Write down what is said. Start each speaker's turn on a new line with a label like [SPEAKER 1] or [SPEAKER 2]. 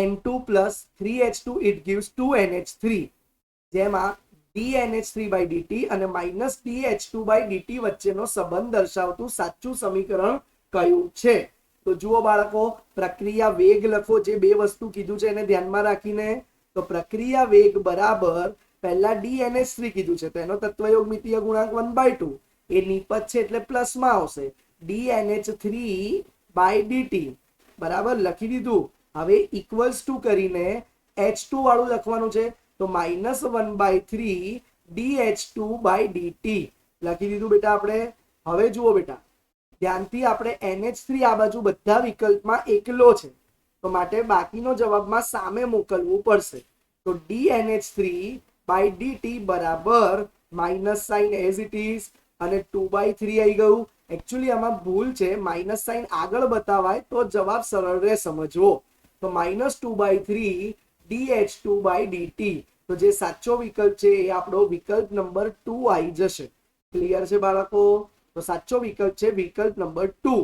[SPEAKER 1] N two plus three H two two NH three જેમાં DNH three by DT અને minus DH two by DT વચ્ચેનો સંબંધ દર્શાવતું સાચું સમીકરણ કયું છે? તો જુઓ બાળકો, પ્રક્રિયા વેગ લખો. જે બે વસ્તુ કીધું છે એને ધ્યાનમાં રાખીને. તો પ્રક્રિયા વેગ બરાબર પહેલા ડીએનએચ થ્રી કીધું છે. તો એનો તત્વયોગ મિતીય ગુણાંક વન બાય ટુ એ નિપજ છે એટલે પ્લસમાં આવશે. ડીએનએચ થ્રી બાય ડીટી બરાબર? લખી દીધું. હવે ઇક્વલ્સ ટુ કરીને એચ ટુ વાળું લખવાનું છે, તો minus one by three D H two by DT લખી દીધું બેટા આપણે. હવે જુઓ બેટા, ધ્યાનથી આપણે એનએચ થ્રી આ બાજુ બધા વિકલ્પમાં એકલો છે. તો માટે બાકીનો જવાબમાં સામે મોકલવું પડશે. તો D NH three by DT બરાબર minus sign as it is અને ટુ બાય થ્રી આવી ગયું. એકચ્યુઅલી આમાં ભૂલ છે. માઇનસ સાઇન આગળ બતાવાય તો જવાબ સરળ રહે, સમજવો. તો minus two by three DH two by DT તો જે સાચો વિકલ્પ છે એ આપણો વિકલ્પ નંબર ટુ આવી જશે. ક્લિયર છે બાળકો? તો સાચો વિકલ્પ છે વિકલ્પ નંબર ટુ.